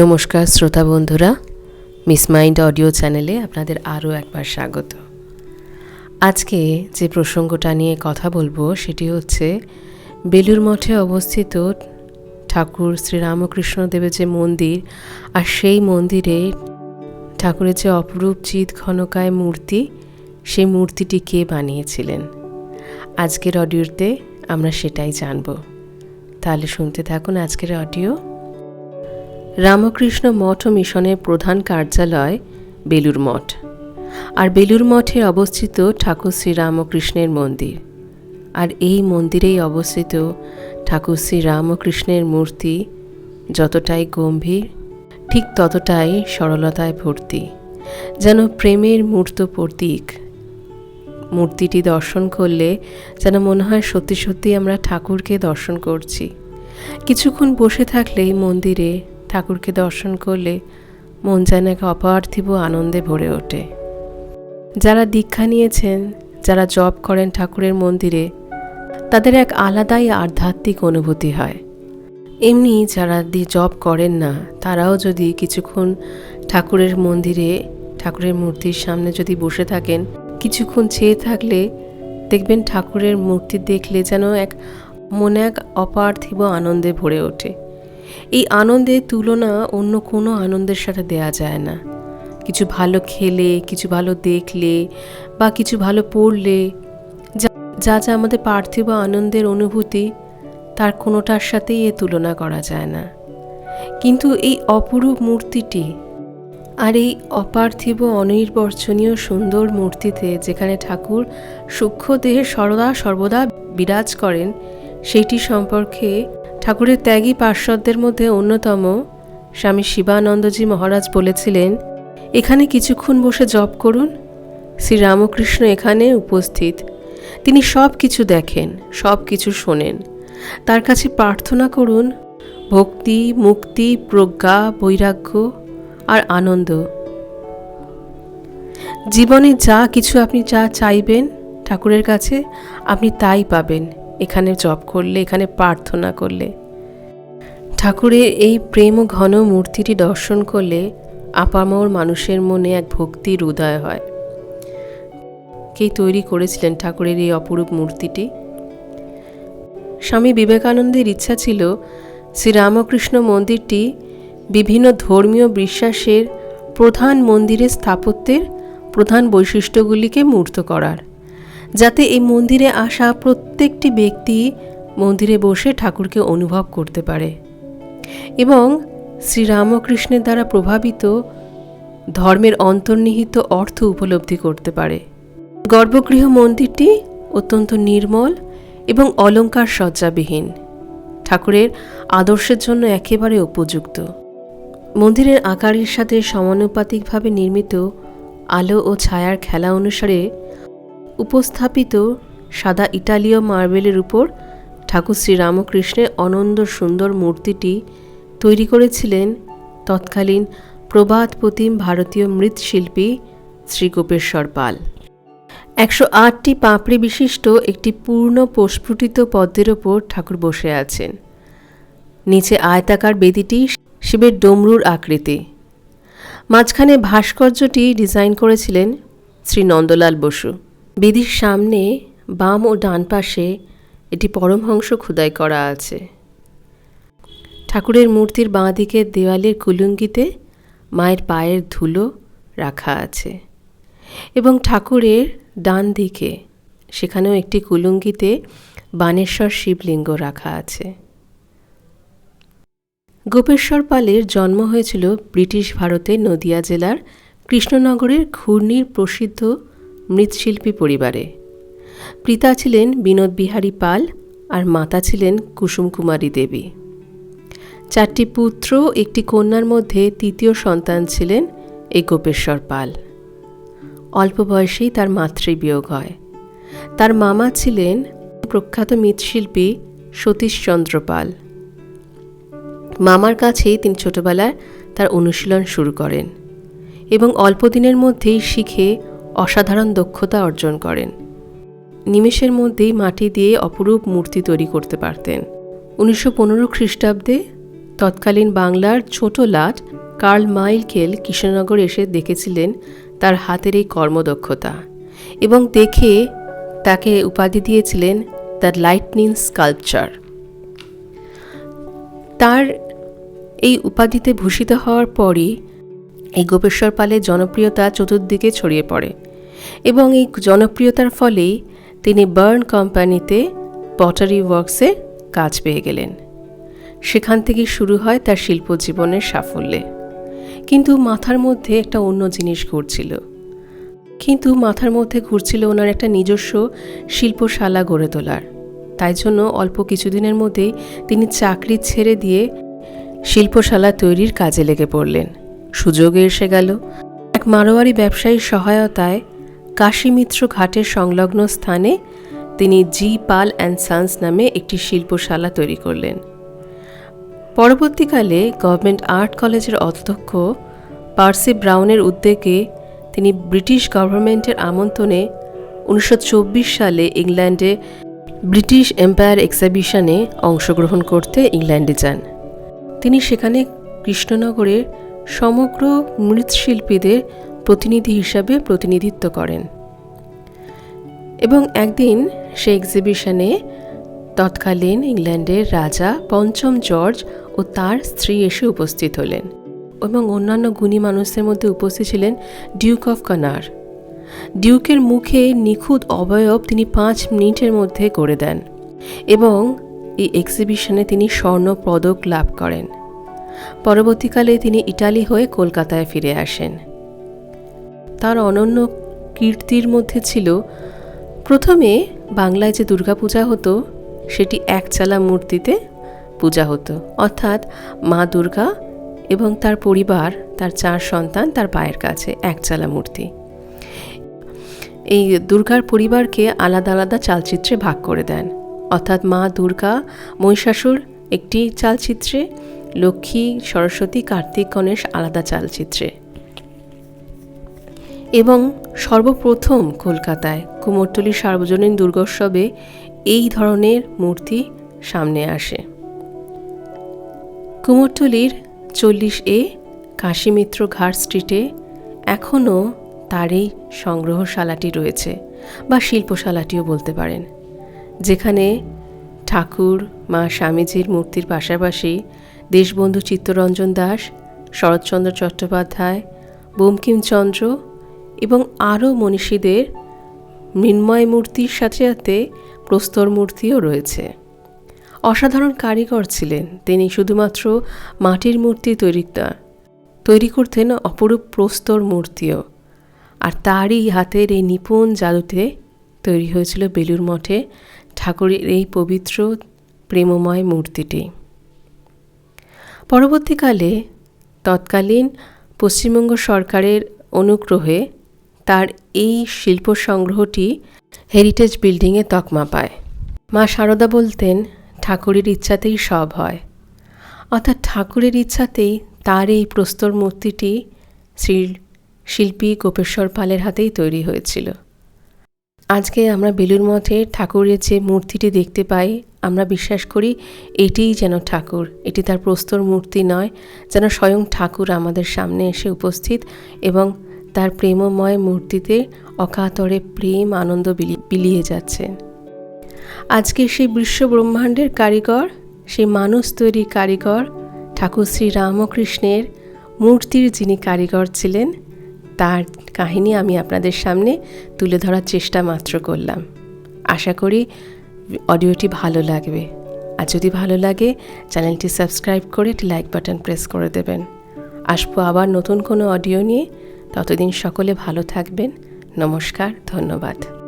নমস্কার শ্রোতা বন্ধুরা, মিস মাইন্ড অডিও চ্যানেলে আপনাদের আরও একবার স্বাগত। আজকে যে প্রসঙ্গটা নিয়ে কথা বলব সেটি হচ্ছে বেলুর মঠে অবস্থিত ঠাকুর শ্রীরামকৃষ্ণ দেবের যে মন্দির, আর সেই মন্দিরে ঠাকুরের যে অপরূপ চিত ঘনকায় মূর্তি, সেই মূর্তিটি কে বানিয়েছিলেন? আজকের অডিওতে আমরা সেটাই জানব। তাহলে শুনতে থাকুন আজকের অডিও। রামকৃষ্ণ মঠ মিশনের প্রধান কার্যালয় বেলুর মঠ। আর বেলুর মঠে অবস্থিত ঠাকুর শ্রী রামকৃষ্ণের মন্দির। আর এই মন্দিরেই অবস্থিত ঠাকুর শ্রী রামকৃষ্ণের মূর্তি যতটাই গম্ভীর, ঠিক ততটাই সরলতায় ভর্তি। যেন প্রেমের মূর্ত প্রতীক। মূর্তিটি দর্শন করলে যেন মনে হয় সত্যি সত্যি আমরা ঠাকুরকে দর্শন করছি। কিছুক্ষণ বসে থাকলেই মন্দিরে ঠাকুরকে দর্শন করলে মন যেন এক অপার্থিব আনন্দে ভরে ওঠে। যারা দীক্ষা নিয়েছেন, যারা জব করেন ঠাকুরের মন্দিরে, তাদের এক আলাদাই আধ্যাত্মিক অনুভূতি হয়। এমনি যারা দি জব করেন না, তারাও যদি কিছুক্ষণ ঠাকুরের মন্দিরে, ঠাকুরের মূর্তির সামনে যদি বসে থাকেন, কিছুক্ষণ চেয়ে থাকলে দেখবেন ঠাকুরের মূর্তি দেখলে যেন এক, মনে এক অপার্থিব আনন্দে ভরে ওঠে। এই আনন্দের তুলনা অন্য কোনো আনন্দের সাথে দেয়া যায় না। কিছু ভালো খেলে, কিছু ভালো দেখলে বা কিছু ভালো পড়লে যা যা আমাদের পার্থিব আনন্দের অনুভূতি, তার কোনোটার সাথেই এ তুলনা করা যায় না। কিন্তু এই অপরূপ মূর্তিটি আর এই অপার্থিব অনির্বর্চনীয় সুন্দর মূর্তিতে যেখানে ঠাকুর সূক্ষ্ম দেহে সর্বদা সর্বদা বিরাজ করেন, সেইটি সম্পর্কে ঠাকুরের ত্যাগী পার্শ্বদের মধ্যে অন্যতম স্বামী শিবানন্দজি মহারাজ বলেছিলেন, এখানে কিছুক্ষণ বসে জপ করুন। শ্রীরামকৃষ্ণ এখানে উপস্থিত। তিনি সব কিছু দেখেন, সব কিছু শোনেন। তার কাছে প্রার্থনা করুন, ভক্তি, মুক্তি, প্রজ্ঞা, বৈরাগ্য আর আনন্দ। জীবনে যা কিছু আপনি যা চাইবেন ঠাকুরের কাছে, আপনি তাই পাবেন। এখানে জপ করলে, এখানে প্রার্থনা করলে। ঠাকুরের এই প্রেম ঘন মূর্তিটি দর্শন করলে আপামর মানুষের মনে এক ভক্তির উদয় হয়। কে তৈরি করেছিলেন ঠাকুরের এই অপরূপ মূর্তিটি? স্বামী বিবেকানন্দের ইচ্ছা ছিল শ্রীরামকৃষ্ণ মন্দিরটি বিভিন্ন ধর্মীয় বিশ্বাসের প্রধান মন্দিরের স্থাপত্যের প্রধান বৈশিষ্ট্যগুলিকে মূর্ত করার। যাতে এই মন্দিরে আসা প্রত্যেকটি ব্যক্তি মন্দিরে বসে ঠাকুরকে অনুভব করতে পারে। এবং শ্রীরামকৃষ্ণের দ্বারা প্রভাবিত ধর্মের অন্তর্নিহিত অর্থ উপলব্ধি করতে পারে। গর্ভগৃহ মন্দিরটি অত্যন্ত নির্মল এবং অলঙ্কার সজ্জাবিহীন ঠাকুরের আদর্শের জন্য একেবারে উপযুক্ত। মন্দিরের আকারের সাথে সমানুপাতিকভাবে নির্মিত আলো ও ছায়ার খেলা অনুসারে উপস্থাপিত সাদা ইটালীয় মার্বেলের উপর ঠাকুর শ্রীরামকৃষ্ণের অনন্ত সুন্দর মূর্তিটি তৈরি করেছিলেন তৎকালীন প্রবাদপ্রতিম ভারতীয় মৃৎশিল্পী শ্রী গোপেশ্বর পাল। একশো আটটি পাঁপড়ি বিশিষ্ট একটি পূর্ণ প্রস্ফুটিত পদ্মের ওপর ঠাকুর বসে আছেন। নিচে আয়তাকার বেদিটি শিবের ডমরুর আকৃতি। মাঝখানে ভাস্কর্যটি ডিজাইন করেছিলেন শ্রী নন্দলাল বসু। বেদির সামনে বাম ও ডান পাশে এটি পরমহংস খোদাই করা আছে। ঠাকুরের মূর্তির বাঁ দিকের দেওয়ালের কুলুঙ্গিতে মায়ের পায়ের ধুলো রাখা আছে এবং ঠাকুরের ডান দিকে সেখানেও একটি কুলুঙ্গিতে বানেশ্বর শিবলিঙ্গ রাখা আছে। গোপেশ্বর পালের জন্ম হয়েছিল ব্রিটিশ ভারতের নদিয়া জেলার কৃষ্ণনগরের ঘূর্ণির প্রসিদ্ধ মৃৎশিল্পী পরিবারে। পিতা ছিলেন বিনোদ বিহারী পাল আর মাতা ছিলেন কুসুম কুমারী দেবী। চারটি পুত্র, একটি কন্যার মধ্যে তৃতীয় সন্তান ছিলেন এই গোপেশ্বর পাল। অল্প বয়সেই তার মাতৃবিয়োগ হয়। তার মামা ছিলেন প্রখ্যাত মৃৎশিল্পী সতীশচন্দ্র পাল। মামার কাছেই তিনি ছোটবেলায় তার অনুশীলন শুরু করেন এবং অল্প দিনের মধ্যেই শিখে অসাধারণ দক্ষতা অর্জন করেন। নিমেষের মধ্যেই মাটি দিয়ে অপরূপ মূর্তি তৈরি করতে পারতেন। উনিশশো পনেরো খ্রিস্টাব্দে তৎকালীন বাংলার ছোট লাট কার্ল মাইলকেল কৃষ্ণনগর এসে দেখেছিলেন তার হাতের এই কর্মদক্ষতা এবং দেখে তাকে উপাধি দিয়েছিলেন দ্য লাইটনিং স্কাল্পচার। তার এই উপাধিতে ভূষিত হওয়ার পরই এই গোপেশ্বর পালের জনপ্রিয়তা চতুর্দিকে ছড়িয়ে পড়ে। এবং এই জনপ্রিয়তার ফলেই তিনি বার্ন কোম্পানিতে পটারি ওয়ার্কসে কাজ পেয়ে গেলেন। সেখান থেকে শুরু হয় তার শিল্প জীবনের সাফল্যে। কিন্তু মাথার মধ্যে একটা অন্য জিনিস ঘুরছিল। কিন্তু মাথার মধ্যে ঘুরছিল ওনার একটা নিজস্ব শিল্পশালা গড়ে তোলার। তাই জন্য অল্প কিছুদিনের মধ্যেই তিনি চাকরি ছেড়ে দিয়ে শিল্পশালা তৈরির কাজে লেগে পড়লেন। সুযোগে এসে গেল। এক মারোয়ারি ব্যবসায়ীর সহায়তায় কাশীমিত্র ঘাটের সংলগ্ন স্থানে তিনি জি পাল অ্যান্ড সান্স নামে একটি শিল্পশালা তৈরি করলেন। পরবর্তীকালে গভর্নমেন্ট আর্ট কলেজের অধ্যক্ষ পার্সি ব্রাউনের উদ্যোগে তিনি ব্রিটিশ গভর্নমেন্টের আমন্ত্রণে উনিশশো চব্বিশ সালে ইংল্যান্ডে ব্রিটিশ এম্পায়ার এক্সিবিশনে অংশগ্রহণ করতে ইংল্যান্ডে যান। তিনি সেখানে কৃষ্ণনগরের সমগ্র মৃৎশিল্পীদের প্রতিনিধি হিসাবে প্রতিনিধিত্ব করেন। এবং একদিন সে এক্সিবিশনে তৎকালীন ইংল্যান্ডের রাজা পঞ্চম জর্জ ও তার স্ত্রী এসে উপস্থিত হলেন এবং অন্যান্য গুণী মানুষদের মধ্যে উপস্থিত ছিলেন ডিউক অফ কানার ডিউকের মুখে নিখুঁত অবয়ব তিনি পাঁচ মিনিটের মধ্যে করে দেন এবং এই এক্সিবিশনে তিনি স্বর্ণ পদক লাভ করেন। পরবর্তীকালে তিনি ইটালি হয়ে কলকাতায় ফিরে আসেন। তার অনন্য কীর্তির মধ্যে ছিল, প্রথমে বাংলায় যে দুর্গাপূজা হতো, সেটি একচালা মূর্তিতে পূজা হতো। অর্থাৎ মা দুর্গা এবং তার পরিবার, তার চার সন্তান, তার পায়ের কাছে একচালা মূর্তি। এই দুর্গার পরিবারকে আলাদা আলাদা চালচিত্রে ভাগ করে দেন। অর্থাৎ মা দুর্গা মহিষাসুর একটি চালচিত্রে, লক্ষ্মী, সরস্বতী, কার্তিক, গণেশ আলাদা চালচিত্রে। এবং সর্বপ্রথম কলকাতায় কুমোরটুলি সার্বজনীন দুর্গোৎসবে এই ধরনের মূর্তি সামনে আসে। কুমোরটুলির চল্লিশ এ কাশীমিত্র ঘাট স্ট্রিটে এখনও তার এই সংগ্রহশালাটি রয়েছে, বা শিল্পশালাটিও বলতে পারেন, যেখানে ঠাকুর, মা স্বামীজির মূর্তির পাশাপাশি দেশবন্ধু চিত্তরঞ্জন দাস, শরৎচন্দ্র চট্টোপাধ্যায়, বঙ্কিমচন্দ্র এবং আরও মনীষীদের মৃন্ময় মূর্তির সাথে সাথে প্রস্তর মূর্তিও রয়েছে। অসাধারণ কারিগর ছিলেন। তিনি শুধুমাত্র মাটির মূর্তি তৈরি তৈরি করতেন অপরূপ প্রস্তর মূর্তিও। আর তারই হাতের এই নিপুণ জাদুতে তৈরি হয়েছিল বেলুর মঠে ঠাকুরের এই পবিত্র প্রেমময় মূর্তিটি। পরবর্তীকালে তৎকালীন পশ্চিমবঙ্গ সরকারের অনুগ্রহে তার এই শিল্প সংগ্রহটি হেরিটেজ বিল্ডিংয়ে তকমা পায়। মা সারদা বলতেন, ঠাকুরের ইচ্ছাতেই সব হয়। অর্থাৎ ঠাকুরের ইচ্ছাতেই তার এই প্রস্তর মূর্তিটি শ্রী শিল্পী গোপেশ্বর পালের হাতেই তৈরি হয়েছিল। আজকে আমরা বেলুর মঠে ঠাকুরের যে মূর্তিটি দেখতে পাই, আমরা বিশ্বাস করি এটিই যেন ঠাকুর। এটি তার প্রস্তর মূর্তি নয়, যেন স্বয়ং ঠাকুর আমাদের সামনে এসে উপস্থিত এবং তার প্রেমময় মূর্তিতে অকাতরে প্রেম, আনন্দ বিলিয়ে যাচ্ছেন আজকে সেই বিশ্ব ব্রহ্মাণ্ডের কারিগর, সেই মানুষ তৈরি কারিগর, ঠাকুর শ্রী রামকৃষ্ণের মূর্তির যিনি কারিগর ছিলেন, তার কাহিনী আমি আপনাদের সামনে তুলে ধরার চেষ্টা মাত্র করলাম। আশা করি অডিওটি ভালো লাগবে। আর যদি ভালো লাগে, চ্যানেলটি সাবস্ক্রাইব করে একটি লাইক বাটন প্রেস করে দেবেন। আসব আবার নতুন কোনো অডিও নিয়ে। ততদিন সকলে ভালো থাকবেন। নমস্কার ধন্যবাদ।